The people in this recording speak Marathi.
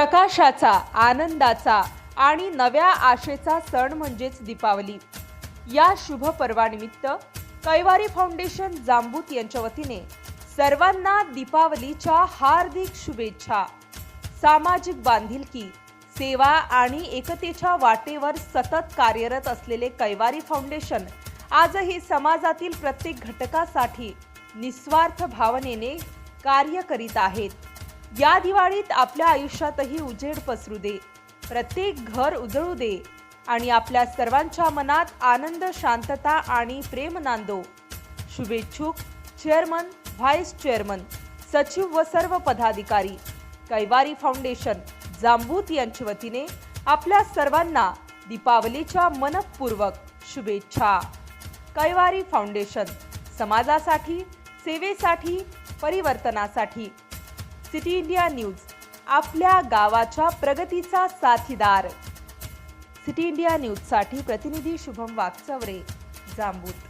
प्रकाशाचा आनंदाचा आणि नव्या आशेचा सण म्हणजेच दीपावली. या शुभ पर्वानिमित्त कैवारी फाउंडेशन जांबूत यांच्या वतीने सर्वांना दीपावलीच्या हार्दिक शुभेच्छा. सामाजिक बांधिलकी सेवा आणि एकतेच्या वाटेवर सतत कार्यरत असलेले कैवारी फाउंडेशन आजही समाजातील प्रत्येक घटकासाठी निस्वार्थ भावनेने कार्य करीत आहेत. या दिवाळीत आपल्या आयुष्यातही उजेड पसरू दे. प्रत्येक घर उजळू दे आणि आपल्या सर्वांच्या मनात आनंद शांतता आणि प्रेम नांदो. शुभेच्छुक चेअरमन व्हाईस चेअरमन सचिव व सर्व पदाधिकारी कैवारी फाउंडेशन जांबूत यांच्या वतीने आपल्या सर्वांना दीपावलीच्या मनपूर्वक शुभेच्छा. कैवारी फाउंडेशन समाजासाठी सेवेसाठी परिवर्तनासाठी सिटी इंडिया न्यूज आपल्या गावाच्या प्रगतीचा साथीदार. सिटी इंडिया न्यूजसाठी प्रतिनिधी शुभम वागचवरे जांबूत.